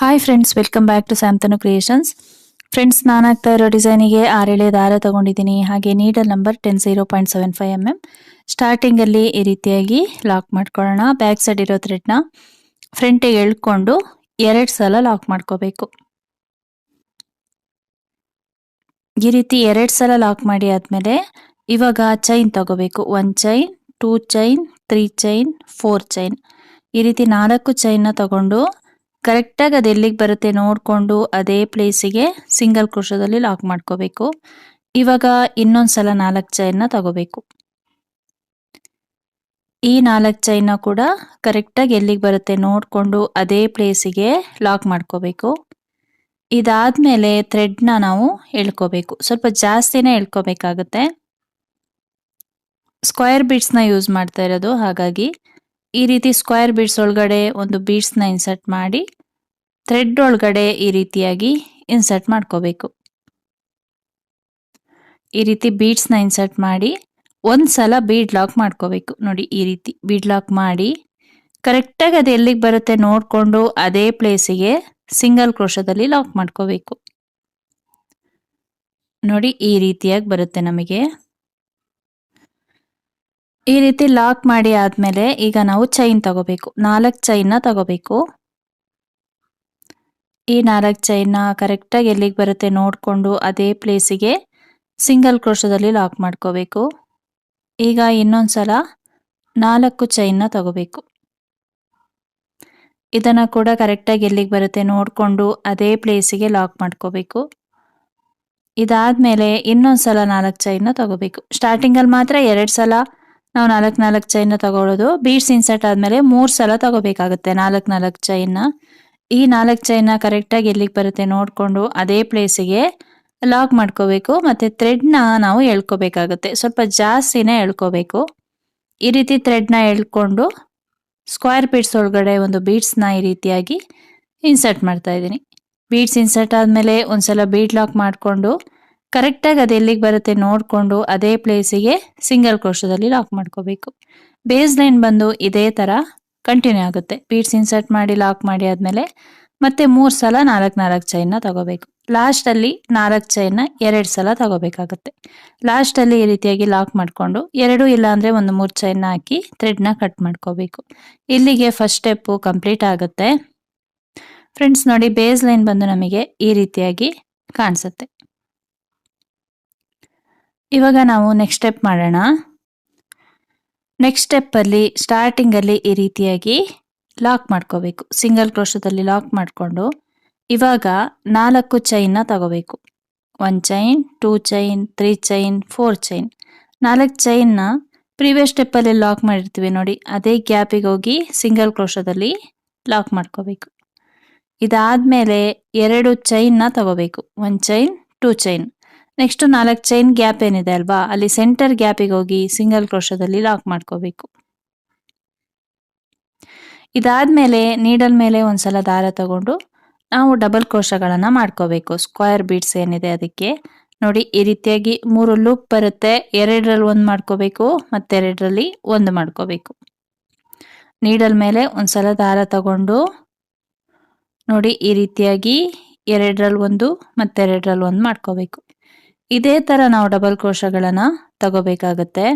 Hi friends welcome back to Samthanu creations friends ನಾನು ಆಗ್ತಾ ಇರೋ ಡಿಸೈನಿಗೆ ಆರೇಳೆ ದಾರ ತಗೊಂಡಿದ್ದೀನಿ. ಹಾಗೆ needle number ten zero point seven five M M ಸ್ಟಾರ್ಟಿಂಗಲ್ಲಿ ಈ ರೀತಿಯಾಗಿ ಲಾಕ್ ಮಾಡ್ಕೊಳ್ಳೋಣ. ಬ್ಯಾಕ್ ಸೈಡ್ ಇರೋ ಥ್ರೆಡ್ನ ಫ್ರಂಟಿಗೆ ಎಳ್ಕೊಂಡು ಎರಡು ಸಲ ಲಾಕ್ ಮಾಡ್ಕೋಬೇಕು. ಈ ರೀತಿ ಎರಡು ಸಲ ಲಾಕ್ ಮಾಡಿ ಆದಮೇಲೆ ಇವಾಗ ಚೈನ್ ತಗೋಬೇಕು. One chain two chain three chain four chain ಈ ರೀತಿ ನಾಲ್ಕು ಚೈನ್ನ ತಗೊಂಡು ಕರೆಕ್ಟಾಗಿ ಅದು ಎಲ್ಲಿಗೆ ಬರುತ್ತೆ ನೋಡಿಕೊಂಡು ಅದೇ ಪ್ಲೇಸಿಗೆ ಸಿಂಗಲ್ ಕ್ರೋಶದಲ್ಲಿ ಲಾಕ್ ಮಾಡ್ಕೋಬೇಕು. ಇವಾಗ ಇನ್ನೊಂದು ಸಲ ನಾಲ್ಕು ಚೈನ್ನ ತಗೋಬೇಕು. ಈ ನಾಲ್ಕು ಚೈನ್ನ ಕೂಡ ಕರೆಕ್ಟಾಗಿ ಎಲ್ಲಿಗೆ ಬರುತ್ತೆ ನೋಡಿಕೊಂಡು ಅದೇ ಪ್ಲೇಸಿಗೆ ಲಾಕ್ ಮಾಡ್ಕೋಬೇಕು. ಇದಾದ್ಮೇಲೆ ಥ್ರೆಡ್ನ ನಾವು ಎಳ್ಕೋಬೇಕು. ಸ್ವಲ್ಪ ಜಾಸ್ತಿನೇ ಎಳ್ಕೋಬೇಕಾಗುತ್ತೆ. ಸ್ಕ್ವೇರ್ ಬೀಡ್ಸ್ನ ಯೂಸ್ ಮಾಡ್ತಾ ಇರೋದು ಹಾಗಾಗಿ ಈ ರೀತಿ ಸ್ಕ್ವೇರ್ ಬೀಡ್ಸ್ ಒಳಗಡೆ ಒಂದು ಬೀಡ್ಸ್ನ ಇನ್ಸರ್ಟ್ ಮಾಡಿ ಥ್ರೆಡ್ ಒಳಗಡೆ ಈ ರೀತಿಯಾಗಿ ಇನ್ಸರ್ಟ್ ಮಾಡ್ಕೋಬೇಕು. ಈ ರೀತಿ ಬೀಡ್ಸ್ನ ಇನ್ಸರ್ಟ್ ಮಾಡಿ ಒಂದು ಸಲ ಬೀಡ್ ಲಾಕ್ ಮಾಡ್ಕೋಬೇಕು. ನೋಡಿ ಈ ರೀತಿ ಬೀಡ್ ಲಾಕ್ ಮಾಡಿ ಕರೆಕ್ಟಾಗಿ ಅದು ಎಲ್ಲಿಗೆ ಬರುತ್ತೆ ನೋಡಿಕೊಂಡು ಅದೇ ಪ್ಲೇಸಿಗೆ ಸಿಂಗಲ್ ಕ್ರೋಶದಲ್ಲಿ ಲಾಕ್ ಮಾಡ್ಕೋಬೇಕು. ನೋಡಿ ಈ ರೀತಿಯಾಗಿ ಬರುತ್ತೆ ನಮಗೆ. ಈ ರೀತಿ ಲಾಕ್ ಮಾಡಿ ಆದಮೇಲೆ ಈಗ ನಾವು ಚೈನ್ ತಗೋಬೇಕು. ನಾಲ್ಕು ಚೈನ್ನ ತಗೋಬೇಕು. ಈ ನಾಲ್ಕು ಚೈನ್ನ ಕರೆಕ್ಟಾಗಿ ಎಲ್ಲಿಗೆ ಬರುತ್ತೆ ನೋಡಿಕೊಂಡು ಅದೇ ಪ್ಲೇಸಿಗೆ ಸಿಂಗಲ್ ಕ್ರೋಶದಲ್ಲಿ ಲಾಕ್ ಮಾಡ್ಕೋಬೇಕು. ಈಗ ಇನ್ನೊಂದು ಸಲ ನಾಲ್ಕು ಚೈನ್ನ ತಗೋಬೇಕು. ಇದನ್ನು ಕೂಡ ಕರೆಕ್ಟಾಗಿ ಎಲ್ಲಿಗೆ ಬರುತ್ತೆ ನೋಡಿಕೊಂಡು ಅದೇ ಪ್ಲೇಸಿಗೆ ಲಾಕ್ ಮಾಡ್ಕೋಬೇಕು. ಇದಾದ್ಮೇಲೆ ಇನ್ನೊಂದು ಸಲ ನಾಲ್ಕು ಚೈನ್ನ ತಗೋಬೇಕು. ಸ್ಟಾರ್ಟಿಂಗಲ್ಲಿ ಮಾತ್ರ ಎರಡು ಸಲ ನಾವು ನಾಲ್ಕು ನಾಲ್ಕು ಚೈನ್ನ ತಗೊಳ್ಳೋದು ಬೀಡ್ಸ್ ಇನ್ಸರ್ಟ್ ಆದಮೇಲೆ ಮೂರು ಸಲ ತಗೋಬೇಕಾಗುತ್ತೆ ನಾಲ್ಕು ನಾಲ್ಕು ಚೈನ್ನ ಈ ನಾಲ್ಕು ಚೈನ್ನ ಕರೆಕ್ಟಾಗಿ ಎಲ್ಲಿಗೆ ಬರುತ್ತೆ ನೋಡಿಕೊಂಡು ಅದೇ ಪ್ಲೇಸಿಗೆ ಲಾಕ್ ಮಾಡ್ಕೋಬೇಕು ಮತ್ತು ಥ್ರೆಡ್ನ ನಾವು ಎಳ್ಕೋಬೇಕಾಗುತ್ತೆ. ಸ್ವಲ್ಪ ಜಾಸ್ತಿನೇ ಎಳ್ಕೋಬೇಕು. ಈ ರೀತಿ ಥ್ರೆಡ್ನ ಎಳ್ಕೊಂಡು ಸ್ಕ್ವೇರ್ ಬೀಡ್ಸ್ ಒಳಗಡೆ ಒಂದು ಬೀಡ್ಸ್ನ ಈ ರೀತಿಯಾಗಿ ಇನ್ಸರ್ಟ್ ಮಾಡ್ತಾ ಇದ್ದೀನಿ. ಬೀಡ್ಸ್ ಇನ್ಸರ್ಟ್ ಆದಮೇಲೆ ಒಂದ್ಸಲ ಬೀಡ್ ಲಾಕ್ ಮಾಡಿಕೊಂಡು ಕರೆಕ್ಟಾಗಿ ಅದು ಎಲ್ಲಿಗೆ ಬರುತ್ತೆ ನೋಡಿಕೊಂಡು ಅದೇ ಪ್ಲೇಸಿಗೆ ಸಿಂಗಲ್ ಕ್ರೋಶದಲ್ಲಿ ಲಾಕ್ ಮಾಡ್ಕೋಬೇಕು. ಬೇಸ್ ಲೈನ್ ಬಂದು ಇದೇ ಥರ ಕಂಟಿನ್ಯೂ ಆಗುತ್ತೆ. ಬೀಡ್ಸ್ ಇನ್ಸರ್ಟ್ ಮಾಡಿ ಲಾಕ್ ಮಾಡಿ ಆದಮೇಲೆ ಮತ್ತೆ ಮೂರು ಸಲ ನಾಲ್ಕು ನಾಲ್ಕು ಚೈನ್ನ ತಗೋಬೇಕು. ಲಾಸ್ಟಲ್ಲಿ ನಾಲ್ಕು ಚೈನ್ನ ಎರಡು ಸಲ ತಗೋಬೇಕಾಗುತ್ತೆ. ಲಾಸ್ಟಲ್ಲಿ ಈ ರೀತಿಯಾಗಿ ಲಾಕ್ ಮಾಡಿಕೊಂಡು ಎರಡು ಇಲ್ಲಾಂದರೆ ಒಂದು ಮೂರು ಚೈನ್ನ ಹಾಕಿ ಥ್ರೆಡ್ನ ಕಟ್ ಮಾಡ್ಕೋಬೇಕು. ಇಲ್ಲಿಗೆ ಫಸ್ಟ್ ಸ್ಟೆಪ್ಪು ಕಂಪ್ಲೀಟ್ ಆಗುತ್ತೆ. ಫ್ರೆಂಡ್ಸ್ ನೋಡಿ ಬೇಸ್ ಲೈನ್ ಬಂದು ನಮಗೆ ಈ ರೀತಿಯಾಗಿ ಕಾಣಿಸುತ್ತೆ. ಇವಾಗ ನಾವು ನೆಕ್ಸ್ಟ್ ಸ್ಟೆಪ್ ಮಾಡೋಣ. ನೆಕ್ಸ್ಟ್ ಸ್ಟೆಪ್ಪಲ್ಲಿ ಸ್ಟಾರ್ಟಿಂಗಲ್ಲಿ ಈ ರೀತಿಯಾಗಿ ಲಾಕ್ ಮಾಡ್ಕೋಬೇಕು. ಸಿಂಗಲ್ ಕ್ರೋಶದಲ್ಲಿ ಲಾಕ್ ಮಾಡಿಕೊಂಡು ಇವಾಗ ನಾಲ್ಕು ಚೈನ್ನ ತಗೋಬೇಕು. One chain two chain three chain four chain ನಾಲ್ಕು ಚೈನ್ನ ಪ್ರೀವಿಯಸ್ ಸ್ಟೆಪ್ಪಲ್ಲಿ ಲಾಕ್ ಮಾಡಿರ್ತೀವಿ ನೋಡಿ, ಅದೇ ಗ್ಯಾಪಿಗೆ ಹೋಗಿ ಸಿಂಗಲ್ ಕ್ರೋಶದಲ್ಲಿ ಲಾಕ್ ಮಾಡ್ಕೋಬೇಕು. ಇದಾದಮೇಲೆ ಎರಡು ಚೈನ್ನ ತಗೋಬೇಕು. One chain two chain next ನಾಲ್ಕು ಚೈನ್ ಗ್ಯಾಪ್ ಏನಿದೆ ಅಲ್ವಾ? ಅಲ್ಲಿ ಸೆಂಟರ್ ಗ್ಯಾಪಿಗೆ ಹೋಗಿ ಸಿಂಗಲ್ ಕ್ರೋಶದಲ್ಲಿ ಲಾಕ್ ಮಾಡ್ಕೋಬೇಕು. ಇದಾದ್ಮೇಲೆ ನೀಡಲ್ ಮೇಲೆ ಒಂದ್ಸಲ ದಾರ ತಗೊಂಡು ನಾವು ಡಬಲ್ ಕ್ರೋಶಗಳನ್ನು ಮಾಡ್ಕೋಬೇಕು. ಸ್ಕ್ವೇರ್ ಬೀಡ್ಸ್ ಏನಿದೆ ಅದಕ್ಕೆ. ನೋಡಿ, ಈ ರೀತಿಯಾಗಿ ಮೂರು ಲೂಪ್ ಬರುತ್ತೆ. ಎರಡರಲ್ಲಿ ಒಂದು ಮಾಡ್ಕೋಬೇಕು, ಮತ್ತೆರಡರಲ್ಲಿ ಒಂದು ಮಾಡ್ಕೋಬೇಕು. ನೀಡಲ್ ಮೇಲೆ ಒಂದ್ಸಲ ದಾರ ತಗೊಂಡು ನೋಡಿ, ಈ ರೀತಿಯಾಗಿ ಎರಡರಲ್ಲಿ ಒಂದು, ಮತ್ತೆರಡರಲ್ಲಿ ಒಂದು ಮಾಡ್ಕೋಬೇಕು. ಇದೇ ಥರ ನಾವು ಡಬಲ್ ಕ್ರೋಶಗಳನ್ನು ತಗೋಬೇಕಾಗತ್ತೆ.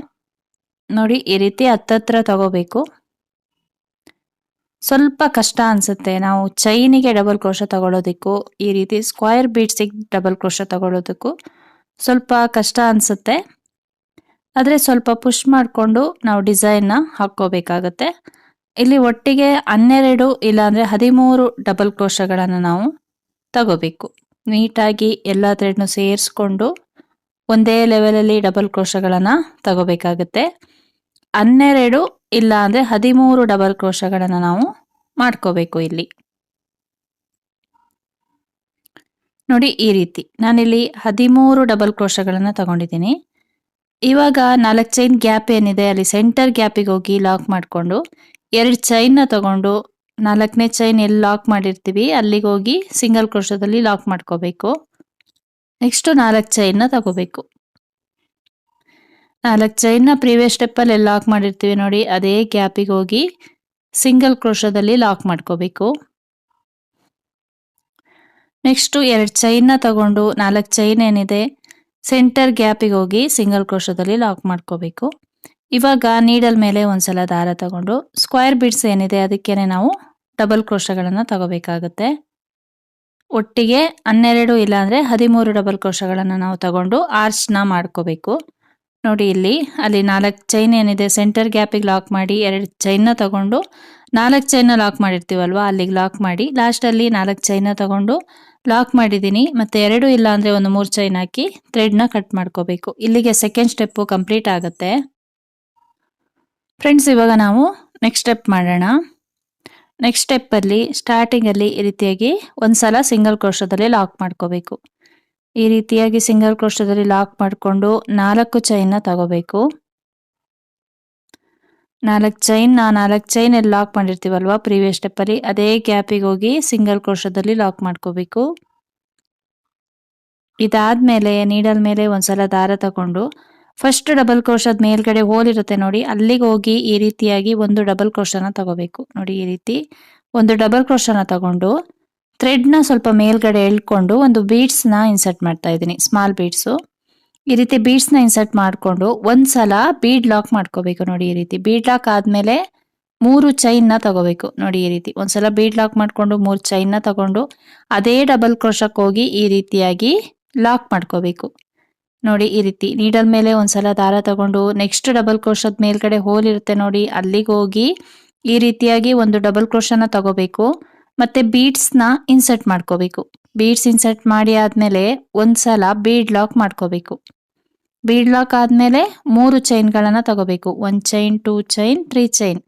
ನೋಡಿ, ಈ ರೀತಿ ಹತ್ತತ್ರ ತಗೋಬೇಕು. ಸ್ವಲ್ಪ ಕಷ್ಟ ಅನಿಸುತ್ತೆ. ನಾವು ಚೈನಿಗೆ ಡಬಲ್ ಕ್ರೋಶ ತಗೊಳ್ಳೋದಕ್ಕೂ ಈ ರೀತಿ ಸ್ಕ್ವೇರ್ ಬೀಡ್ಸಿಗೆ ಡಬಲ್ ಕ್ರೋಶ ತಗೊಳ್ಳೋದಕ್ಕೂ ಸ್ವಲ್ಪ ಕಷ್ಟ ಅನಿಸುತ್ತೆ. ಆದರೆ ಸ್ವಲ್ಪ ಪುಷ್ ಮಾಡಿಕೊಂಡು ನಾವು ಡಿಸೈನ್ನ ಹಾಕ್ಕೋಬೇಕಾಗತ್ತೆ. ಇಲ್ಲಿ ಒಟ್ಟಿಗೆ ಹನ್ನೆರಡು ಇಲ್ಲಾಂದರೆ ಹದಿಮೂರು ಡಬಲ್ ಕ್ರೋಶಗಳನ್ನು ನಾವು ತಗೋಬೇಕು. ನೀಟಾಗಿ ಎಲ್ಲ ಥ್ರೆಡ್ನು ಸೇರಿಸ್ಕೊಂಡು ಒಂದೇ ಲೆವೆಲಲ್ಲಿ ಡಬಲ್ ಕ್ರೋಶಗಳನ್ನು ತಗೋಬೇಕಾಗುತ್ತೆ. ಹನ್ನೆರಡು ಇಲ್ಲ ಅಂದರೆ ಹದಿಮೂರು ಡಬಲ್ ಕ್ರೋಶಗಳನ್ನು ನಾವು ಮಾಡ್ಕೋಬೇಕು ಇಲ್ಲಿ. ನೋಡಿ ಈ ರೀತಿ. ನಾನಿಲ್ಲಿ ಹದಿಮೂರು ಡಬಲ್ ಕ್ರೋಶಗಳನ್ನು ತಗೊಂಡಿದ್ದೀನಿ. ಇವಾಗ ನಾಲ್ಕು ಚೈನ್ ಗ್ಯಾಪ್ ಏನಿದೆ, ಅಲ್ಲಿ ಸೆಂಟರ್ ಗ್ಯಾಪಿಗೆ ಹೋಗಿ ಲಾಕ್ ಮಾಡಿಕೊಂಡು ಎರಡು ಚೈನ್ನ ತಗೊಂಡು ನಾಲ್ಕನೇ ಚೈನ್ ಎಲ್ಲಿ ಲಾಕ್ ಮಾಡಿರ್ತೀವಿ, ಅಲ್ಲಿಗೆ ಹೋಗಿ ಸಿಂಗಲ್ ಕ್ರೋಶದಲ್ಲಿ ಲಾಕ್ ಮಾಡ್ಕೋಬೇಕು. ನೆಕ್ಸ್ಟ್ ನಾಲ್ಕು ಚೈನ್ನ ತಗೋಬೇಕು. ನಾಲ್ಕು ಚೈನ್ನ ಪ್ರೀವಿಯಸ್ ಸ್ಟೆಪ್ಪಲ್ಲಿ ಎಲ್ಲಿ ಲಾಕ್ ಮಾಡಿರ್ತೀವಿ ನೋಡಿ, ಅದೇ ಗ್ಯಾಪಿಗೆ ಹೋಗಿ ಸಿಂಗಲ್ ಕ್ರೋಶದಲ್ಲಿ ಲಾಕ್ ಮಾಡ್ಕೋಬೇಕು. ನೆಕ್ಸ್ಟು ಎರಡು ಚೈನ್ನ ತಗೊಂಡು ನಾಲ್ಕು ಚೈನ್ ಏನಿದೆ ಸೆಂಟರ್ ಗ್ಯಾಪಿಗೆ ಹೋಗಿ ಸಿಂಗಲ್ ಕ್ರೋಶದಲ್ಲಿ ಲಾಕ್ ಮಾಡ್ಕೋಬೇಕು. ಇವಾಗ ನೀಡಲ್ ಮೇಲೆ ಒಂದ್ಸಲ ದಾರ ತಗೊಂಡು ಸ್ಕ್ವೇರ್ ಬಿಡ್ಸ್ ಏನಿದೆ ಅದಕ್ಕೇನೆ ನಾವು ಡಬಲ್ ಕ್ರೋಶಗಳನ್ನು ತಗೋಬೇಕಾಗುತ್ತೆ. ಒಟ್ಟಿಗೆ ಹನ್ನೆರಡು ಇಲ್ಲಾಂದರೆ ಹದಿಮೂರು ಡಬಲ್ ಕ್ರೋಶಗಳನ್ನು ನಾವು ತಗೊಂಡು ಆರ್ಚ್ನ ಮಾಡ್ಕೋಬೇಕು. ನೋಡಿ ಇಲ್ಲಿ, ಅಲ್ಲಿ ನಾಲ್ಕು ಚೈನ್ ಏನಿದೆ ಸೆಂಟರ್ ಗ್ಯಾಪಿಗೆ ಲಾಕ್ ಮಾಡಿ ಎರಡು ಚೈನ್ನ ತಗೊಂಡು, ನಾಲ್ಕು ಚೈನ್ನ ಲಾಕ್ ಮಾಡಿರ್ತೀವಲ್ವಾ, ಅಲ್ಲಿಗೆ ಲಾಕ್ ಮಾಡಿ ಲಾಸ್ಟಲ್ಲಿ ನಾಲ್ಕು ಚೈನ್ನ ತಗೊಂಡು ಲಾಕ್ ಮಾಡಿದ್ದೀನಿ, ಮತ್ತೆ ಎರಡು ಇಲ್ಲ ಅಂದ್ರೆ ಒಂದು ಮೂರು ಚೈನ್ ಹಾಕಿ ಥ್ರೆಡ್ನ ಕಟ್ ಮಾಡ್ಕೋಬೇಕು. ಇಲ್ಲಿಗೆ ಸೆಕೆಂಡ್ ಸ್ಟೆಪ್ಪು ಕಂಪ್ಲೀಟ್ ಆಗುತ್ತೆ. ಫ್ರೆಂಡ್ಸ್ ಇವಾಗ ನಾವು ನೆಕ್ಸ್ಟ್ ಸ್ಟೆಪ್ ಮಾಡೋಣ. ನೆಕ್ಸ್ಟ್ ಸ್ಟೆಪ್ಪಲ್ಲಿ ಸ್ಟಾರ್ಟಿಂಗಲ್ಲಿ ಈ ರೀತಿಯಾಗಿ ಒಂದ್ಸಲ ಸಿಂಗಲ್ ಕ್ರೋಶದಲ್ಲಿ ಲಾಕ್ ಮಾಡ್ಕೋಬೇಕು. ಈ ರೀತಿಯಾಗಿ ಸಿಂಗಲ್ ಕ್ರೋಶದಲ್ಲಿ ಲಾಕ್ ಮಾಡಿಕೊಂಡು ನಾಲ್ಕು ಚೈನ್ನ ತಗೋಬೇಕು. ನಾಲ್ಕು ಚೈನ್ ನಾ ನಾಲ್ಕು ಚೈನ್ ಎಲ್ಲಿ ಲಾಕ್ ಮಾಡಿರ್ತೀವಲ್ವಾ ಪ್ರೀವಿಯಸ್ ಸ್ಟೆಪ್ಪಲ್ಲಿ ಅದೇ ಗ್ಯಾಪಿಗೆ ಹೋಗಿ ಸಿಂಗಲ್ ಕ್ರೋಶದಲ್ಲಿ ಲಾಕ್ ಮಾಡ್ಕೋಬೇಕು. ಇದಾದ್ಮೇಲೆ ನೀಡಲ್ ಮೇಲೆ ಒಂದ್ಸಲ ದಾರ ತಗೊಂಡು ಫಸ್ಟ್ ಡಬಲ್ ಕ್ರೋಶದ ಮೇಲ್ಗಡೆ ಹೋಲ್ ಇರುತ್ತೆ ನೋಡಿ. ಅಲ್ಲಿಗೆ ಹೋಗಿ ಈ ರೀತಿಯಾಗಿ ಒಂದು ಡಬಲ್ ಕ್ರೋಶನ ತಗೋಬೇಕು. ನೋಡಿ ಈ ರೀತಿ ಒಂದು ಡಬಲ್ ಕ್ರೋಶನ ತಗೊಂಡು ಥ್ರೆಡ್ನ ಸ್ವಲ್ಪ ಮೇಲ್ಗಡೆ ಎಳ್ಕೊಂಡು ಒಂದು ಬೀಡ್ಸ್ನ ಇನ್ಸರ್ಟ್ ಮಾಡ್ತಾ ಇದ್ದೀನಿ. ಸ್ಮಾಲ್ ಬೀಡ್ಸು ಈ ರೀತಿ ಬೀಡ್ಸ್ನ ಇನ್ಸರ್ಟ್ ಮಾಡಿಕೊಂಡು ಒಂದ್ಸಲ ಬೀಡ್ ಲಾಕ್ ಮಾಡ್ಕೋಬೇಕು ನೋಡಿ ಈ ರೀತಿ. ಬೀಡ್ ಲಾಕ್ ಆದಮೇಲೆ ಮೂರು ಚೈನ್ನ ತಗೋಬೇಕು ನೋಡಿ ಈ ರೀತಿ. ಒಂದ್ಸಲ ಬೀಡ್ ಲಾಕ್ ಮಾಡ್ಕೊಂಡು ಮೂರು ಚೈನ್ನ ತಗೊಂಡು ಅದೇ ಡಬಲ್ ಕ್ರೋಶಕ್ಕೆ ಹೋಗಿ ಈ ರೀತಿಯಾಗಿ ಲಾಕ್ ಮಾಡ್ಕೋಬೇಕು. ನೋಡಿ ಈ ರೀತಿ ನೀಡಲ್ ಮೇಲೆ ಒಂದ್ಸಲ ದಾರ ತಗೊಂಡು ನೆಕ್ಸ್ಟ್ ಡಬಲ್ ಕ್ರೋಶದ ಮೇಲ್ಗಡೆ ಹೋಲ್ ಇರುತ್ತೆ ನೋಡಿ, ಅಲ್ಲಿಗೆ ಹೋಗಿ ಈ ರೀತಿಯಾಗಿ ಒಂದು ಡಬಲ್ ಕ್ರೋಶನ ತಗೋಬೇಕು. ಮತ್ತೆ ಬೀಡ್ಸ್ನ ಇನ್ಸರ್ಟ್ ಮಾಡ್ಕೋಬೇಕು. ಬೀಡ್ಸ್ ಇನ್ಸರ್ಟ್ ಮಾಡಿ ಆದ್ಮೇಲೆ ಒಂದ್ಸಲ ಬೀಡ್ ಲಾಕ್ ಮಾಡ್ಕೋಬೇಕು. ಬೀಡ್ ಲಾಕ್ ಆದ್ಮೇಲೆ ಮೂರು ಚೈನ್ಗಳನ್ನ ತಗೋಬೇಕು. One chain two chain three chain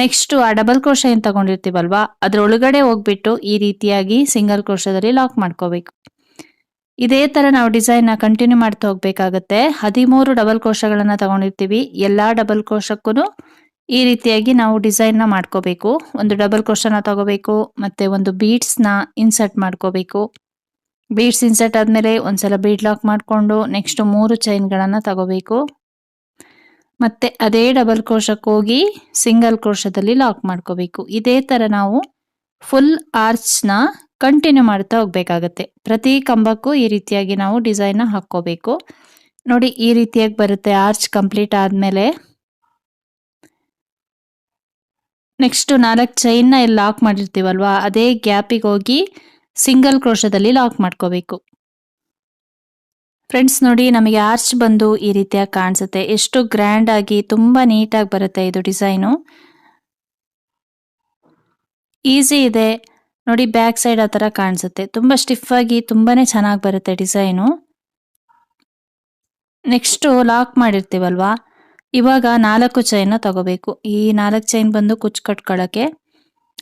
next ಆ ಡಬಲ್ ಕ್ರೋಶ ಏನ್ ತಗೊಂಡಿರ್ತೀವಲ್ವಾ, ಅದ್ರೊಳಗಡೆ ಹೋಗ್ಬಿಟ್ಟು ಈ ರೀತಿಯಾಗಿ ಸಿಂಗಲ್ ಕ್ರೋಶದಲ್ಲಿ ಲಾಕ್ ಮಾಡ್ಕೋಬೇಕು. ಇದೇ ತರ ನಾವು ಡಿಸೈನ್ನ ಕಂಟಿನ್ಯೂ ಮಾಡ್ತಾ ಹೋಗ್ಬೇಕಾಗತ್ತೆ. ಹದಿಮೂರು ಡಬಲ್ ಕೋಶಗಳನ್ನ ತಗೊಂಡಿರ್ತೀವಿ. ಎಲ್ಲಾ ಡಬಲ್ ಕೋಶಕ್ಕೂ ಈ ರೀತಿಯಾಗಿ ನಾವು ಡಿಸೈನ್ನ ಮಾಡ್ಕೋಬೇಕು. ಒಂದು ಡಬಲ್ ಕೋಶನ ತಗೋಬೇಕು, ಮತ್ತೆ ಒಂದು ಬೀಡ್ಸ್ನ ಇನ್ಸರ್ಟ್ ಮಾಡ್ಕೋಬೇಕು. ಬೀಡ್ಸ್ ಇನ್ಸರ್ಟ್ ಆದ್ಮೇಲೆ ಒಂದ್ಸಲ ಬೀಡ್ ಲಾಕ್ ಮಾಡಿಕೊಂಡು ನೆಕ್ಸ್ಟ್ ಮೂರು ಚೈನ್ ಗಳನ್ನ ತಗೋಬೇಕು. ಮತ್ತೆ ಅದೇ ಡಬಲ್ ಕೋಶಕ್ಕೆ ಹೋಗಿ ಸಿಂಗಲ್ ಕೋಶದಲ್ಲಿ ಲಾಕ್ ಮಾಡ್ಕೋಬೇಕು. ಇದೇ ತರ ನಾವು ಫುಲ್ ಆರ್ಚ್ನ ಕಂಟಿನ್ಯೂ ಮಾಡ್ತಾ ಹೋಗ್ಬೇಕಾಗತ್ತೆ. ಪ್ರತಿ ಕಂಬಕ್ಕೂ ಈ ರೀತಿಯಾಗಿ ನಾವು ಡಿಸೈನ್ ಹಾಕೋಬೇಕು ನೋಡಿ, ಈ ರೀತಿಯಾಗಿ ಬರುತ್ತೆ ಆರ್ಚ್ ಕಂಪ್ಲೀಟ್ ಆದ್ಮೇಲೆ. ನೆಕ್ಸ್ಟ್ ನಾಲ್ಕು ಚೈನ್ನ ಇಲ್ಲಿ ಲಾಕ್ ಮಾಡಿರ್ತೀವಲ್ವಾ, ಅದೇ ಗ್ಯಾಪಿಗೆ ಹೋಗಿ ಸಿಂಗಲ್ ಕ್ರೋಶದಲ್ಲಿ ಲಾಕ್ ಮಾಡ್ಕೋಬೇಕು. ಫ್ರೆಂಡ್ಸ್ ನೋಡಿ, ನಮಗೆ ಆರ್ಚ್ ಬಂದು ಈ ರೀತಿಯಾಗಿ ಕಾಣಿಸುತ್ತೆ. ಎಷ್ಟು ಗ್ರ್ಯಾಂಡ್ ಆಗಿ ತುಂಬಾ ನೀಟಾಗಿ ಬರುತ್ತೆ ಇದು ಡಿಸೈನು ಈಸಿ ಇದೆ. ನೋಡಿ, ಬ್ಯಾಕ್ ಸೈಡ್ ಆ ಥರ ಕಾಣಿಸುತ್ತೆ. ತುಂಬ ಸ್ಟಿಫ್ ಆಗಿ ತುಂಬಾನೇ ಚೆನ್ನಾಗಿ ಬರುತ್ತೆ ಡಿಸೈನು. Next lock ಮಾಡಿರ್ತೀವಲ್ವಾ? ಇವಾಗ ನಾಲ್ಕು ಚೈನ್ನ ತಗೋಬೇಕು. ಈ ನಾಲ್ಕು ಚೈನ್ ಬಂದು ಕುಚ್ ಕಟ್ಕೊಳ್ಳೋಕ್ಕೆ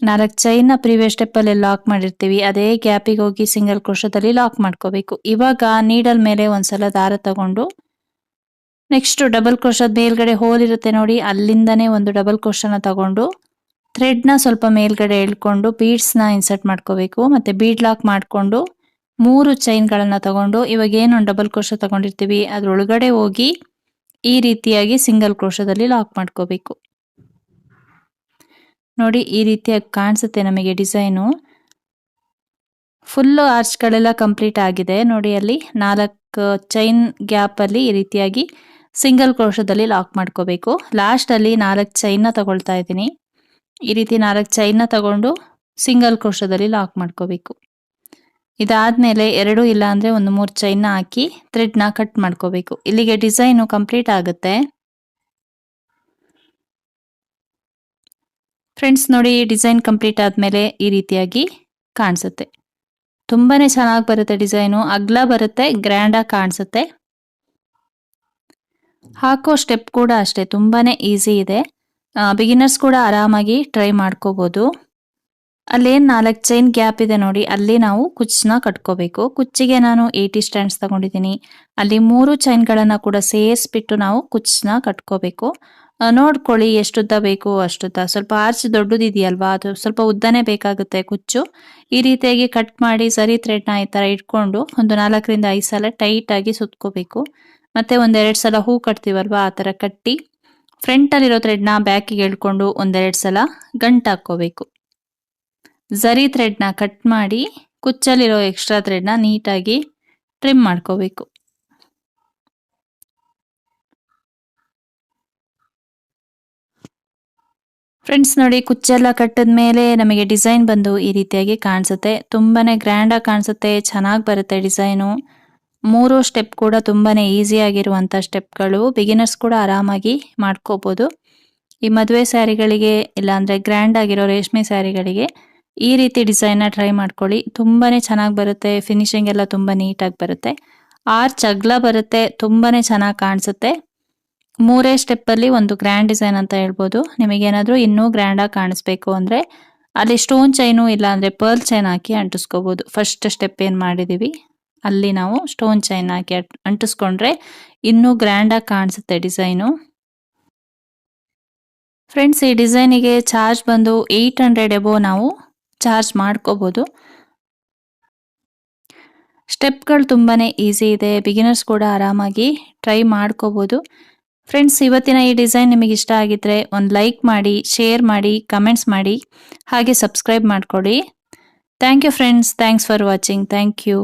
ನಾಲ್ಕು ಚೈನ್ನ ಪ್ರೀವಿಯಸ್ ಸ್ಟೆಪ್ಪಲ್ಲಿ ಲಾಕ್ ಮಾಡಿರ್ತೀವಿ. ಅದೇ ಗ್ಯಾಪಿಗೆ ಹೋಗಿ ಸಿಂಗಲ್ ಕ್ರೋಶದಲ್ಲಿ ಲಾಕ್ ಮಾಡ್ಕೋಬೇಕು. ಇವಾಗ ನೀಡಲ್ ಮೇಲೆ ಒಂದ್ಸಲ ದಾರ ತಗೊಂಡು ನೆಕ್ಸ್ಟ್ ಡಬಲ್ ಕ್ರೋಶದ ಮೇಲ್ಗಡೆ ಹೋಲ್ ಇರುತ್ತೆ ನೋಡಿ, ಅಲ್ಲಿಂದನೇ ಒಂದು ಡಬಲ್ ಕ್ರೋಶನ ತಗೊಂಡು ಥ್ರೆಡ್ನ ಸ್ವಲ್ಪ ಮೇಲ್ಗಡೆ ಎಳ್ಕೊಂಡು ಬೀಡ್ಸ್ನ ಇನ್ಸರ್ಟ್ ಮಾಡ್ಕೋಬೇಕು. ಮತ್ತು ಬೀಡ್ ಲಾಕ್ ಮಾಡಿಕೊಂಡು ಮೂರು ಚೈನ್ಗಳನ್ನು ತಗೊಂಡು, ಇವಾಗ ಏನು ಡಬಲ್ ಕ್ರೋಶ ತಗೊಂಡಿರ್ತೀವಿ, ಅದರೊಳಗಡೆ ಹೋಗಿ ಈ ರೀತಿಯಾಗಿ ಸಿಂಗಲ್ ಕ್ರೋಶದಲ್ಲಿ ಲಾಕ್ ಮಾಡ್ಕೋಬೇಕು. ನೋಡಿ, ಈ ರೀತಿಯಾಗಿ ಕಾಣಿಸುತ್ತೆ ನಮಗೆ ಡಿಸೈನು. ಫುಲ್ಲು ಆರ್ಚ್ಗಳೆಲ್ಲ ಕಂಪ್ಲೀಟ್ ಆಗಿದೆ. ನೋಡಿ, ಅಲ್ಲಿ ನಾಲ್ಕು ಚೈನ್ ಗ್ಯಾಪಲ್ಲಿ ಈ ರೀತಿಯಾಗಿ ಸಿಂಗಲ್ ಕ್ರೋಶದಲ್ಲಿ ಲಾಕ್ ಮಾಡ್ಕೋಬೇಕು. ಲಾಸ್ಟಲ್ಲಿ ನಾಲ್ಕು ಚೈನ್ನ ತಗೊಳ್ತಾ ಇದ್ದೀನಿ. ಈ ರೀತಿ ನಾಲ್ಕು ಚೈನ್ನ ತಗೊಂಡು ಸಿಂಗಲ್ ಕ್ರೋಶದಲ್ಲಿ ಲಾಕ್ ಮಾಡ್ಕೋಬೇಕು. ಇದಾದಮೇಲೆ ಎರಡು ಇಲ್ಲ ಅಂದರೆ ಒಂದು ಮೂರು ಚೈನ್ನ ಹಾಕಿ ಥ್ರೆಡ್ನ ಕಟ್ ಮಾಡ್ಕೋಬೇಕು. ಇಲ್ಲಿಗೆ ಡಿಸೈನು ಕಂಪ್ಲೀಟ್ ಆಗುತ್ತೆ. ಫ್ರೆಂಡ್ಸ್ ನೋಡಿ ಡಿಸೈನ್ ಕಂಪ್ಲೀಟ್ ಆದಮೇಲೆ ಈ ರೀತಿಯಾಗಿ ಕಾಣಿಸುತ್ತೆ. ತುಂಬಾ ಚೆನ್ನಾಗಿ ಬರುತ್ತೆ ಡಿಸೈನು ಅಗ್ಲ ಬರುತ್ತೆ ಗ್ರ್ಯಾಂಡಾಗಿ ಕಾಣಿಸುತ್ತೆ. ಹಾಕೋ ಸ್ಟೆಪ್ ಕೂಡ ಅಷ್ಟೇ. ತುಂಬಾ ಈಸಿ ಇದೆ. ಬಿಗಿನರ್ಸ್ ಕೂಡ ಆರಾಮಾಗಿ ಟ್ರೈ ಮಾಡ್ಕೋಬೋದು. ಅಲ್ಲೇನು ನಾಲ್ಕು ಚೈನ್ ಗ್ಯಾಪ್ ಇದೆ ನೋಡಿ, ಅಲ್ಲಿ ನಾವು ಕುಚ್ಚನ್ನ ಕಟ್ಕೋಬೇಕು. ಕುಚ್ಚಿಗೆ ನಾನು ಏಯ್ಟಿ ಸ್ಟ್ಯಾಂಡ್ಸ್ ತಗೊಂಡಿದ್ದೀನಿ. ಅಲ್ಲಿ ಮೂರು ಚೈನ್ಗಳನ್ನು ಕೂಡ ಸೇರಿಸ್ಬಿಟ್ಟು ನಾವು ಕುಚ್ಚನ್ನ ಕಟ್ಕೋಬೇಕು. ನೋಡ್ಕೊಳ್ಳಿ ಎಷ್ಟುದ್ದ ಬೇಕು, ಅಷ್ಟುದ್ದ. ಸ್ವಲ್ಪ ಆರ್ಚ್ ದೊಡ್ಡದಿದೆಯಲ್ವಾ, ಅದು ಸ್ವಲ್ಪ ಉದ್ದನೇ ಬೇಕಾಗುತ್ತೆ ಕುಚ್ಚು. ಈ ರೀತಿಯಾಗಿ ಕಟ್ ಮಾಡಿ ಸರಿ ಥ್ರೆಡ್ನ ಈ ಥರ ಇಟ್ಕೊಂಡು ಒಂದು ನಾಲ್ಕರಿಂದ ಐದು ಸಲ ಟೈಟಾಗಿ ಸುತ್ಕೋಬೇಕು. ಮತ್ತೆ ಒಂದೆರಡು ಸಲ ಹೂ ಕಟ್ತೀವಲ್ವಾ, ಆ ಥರ ಕಟ್ಟಿ ಫ್ರಂಟಲ್ಲಿರೋ ಥ್ರೆಡ್ನ ಬ್ಯಾಕಿಗೆ ಎಳ್ಕೊಂಡು ಒಂದೆರಡು ಸಲ ಗಂಟು ಹಾಕ್ಕೋಬೇಕು. ಝರಿ ಥ್ರೆಡ್ನ ಕಟ್ ಮಾಡಿ ಕುಚ್ಚಲ್ಲಿರೋ ಎಕ್ಸ್ಟ್ರಾ ಥ್ರೆಡ್ನ ನೀಟಾಗಿ ಟ್ರಿಮ್ ಮಾಡ್ಕೋಬೇಕು. ಫ್ರೆಂಡ್ಸ್ ನೋಡಿ ಕುಚ್ಚೆಲ್ಲ ಕಟ್ಟಿದ ಮೇಲೆ ನಮಗೆ ಡಿಸೈನ್ ಬಂದು ಈ ರೀತಿಯಾಗಿ ಕಾಣಿಸುತ್ತೆ. ತುಂಬಾನೇ ಗ್ರ್ಯಾಂಡಾಗಿ ಕಾಣಿಸುತ್ತೆ. ಚೆನ್ನಾಗಿ ಬರುತ್ತೆ ಡಿಸೈನು ಮೂರು ಸ್ಟೆಪ್ ಕೂಡ ತುಂಬಾ ಈಸಿ ಆಗಿರುವಂಥ ಸ್ಟೆಪ್ಗಳು. ಬಿಗಿನರ್ಸ್ ಕೂಡ ಆರಾಮಾಗಿ ಮಾಡ್ಕೋಬೋದು. ಈ ಮದುವೆ ಸ್ಯಾರಿಗಳಿಗೆ, ಇಲ್ಲಾಂದರೆ ಗ್ರ್ಯಾಂಡ್ ಆಗಿರೋ ರೇಷ್ಮೆ ಸ್ಯಾರಿಗಳಿಗೆ ಈ ರೀತಿ ಡಿಸೈನ್ನ ಟ್ರೈ ಮಾಡ್ಕೊಳ್ಳಿ. ತುಂಬಾ ಚೆನ್ನಾಗಿ ಬರುತ್ತೆ, ಫಿನಿಶಿಂಗ್ ಎಲ್ಲ ತುಂಬ ನೀಟಾಗಿ ಬರುತ್ತೆ. ಆರ್ಚ್ ಅಗ್ಲ ಬರುತ್ತೆ ತುಂಬಾ ಚೆನ್ನಾಗಿ ಕಾಣಿಸುತ್ತೆ. ಮೂರೇ ಸ್ಟೆಪ್ಪಲ್ಲಿ ಒಂದು ಗ್ರ್ಯಾಂಡ್ ಡಿಸೈನ್ ಅಂತ ಹೇಳ್ಬೋದು. ನಿಮಗೇನಾದರೂ ಇನ್ನೂ ಗ್ರ್ಯಾಂಡಾಗಿ ಕಾಣಿಸ್ಬೇಕು ಅಂದರೆ ಅಲ್ಲಿ ಸ್ಟೋನ್ ಚೈನು ಇಲ್ಲಾಂದರೆ ಪರ್ಲ್ ಚೈನ್ ಹಾಕಿ ಅಂಟಿಸ್ಕೋಬೋದು. ಫಸ್ಟ್ ಸ್ಟೆಪ್ ಏನು ಮಾಡಿದ್ದೀವಿ? ಅಲ್ಲಿ ನಾವು ಸ್ಟೋನ್ ಚೈನ್ ಹಾಕಿ ಅಟ್- ಅಂಟಿಸ್ಕೊಂಡ್ರೆ ಇನ್ನೂ ಗ್ರ್ಯಾಂಡಾಗಿ ಕಾಣಿಸುತ್ತೆ ಡಿಸೈನು ಫ್ರೆಂಡ್ಸ್ ಈ ಡಿಸೈನಿಗೆ ಚಾರ್ಜ್ ಬಂದು ಏಯ್ಟ್ ಹಂಡ್ರೆಡ್ ಎಬೋ ನಾವು ಚಾರ್ಜ್ ಮಾಡ್ಕೋಬೋದು. ಸ್ಟೆಪ್ಗಳು ತುಂಬಾ ಈಸಿ ಇದೆ ಬಿಗಿನರ್ಸ್ ಕೂಡ ಆರಾಮಾಗಿ ಟ್ರೈ ಮಾಡ್ಕೋಬೋದು. ಫ್ರೆಂಡ್ಸ್ ಇವತ್ತಿನ ಈ ಡಿಸೈನ್ ನಿಮಗೆ ಇಷ್ಟ ಆಗಿದ್ರೆ ಒಂದು ಲೈಕ್ ಮಾಡಿ ಶೇರ್ ಮಾಡಿ ಕಮೆಂಟ್ಸ್ ಮಾಡಿ, ಹಾಗೆ ಸಬ್ಸ್ಕ್ರೈಬ್ ಮಾಡ್ಕೊಳ್ಳಿ thank you friends thanks for watching thank you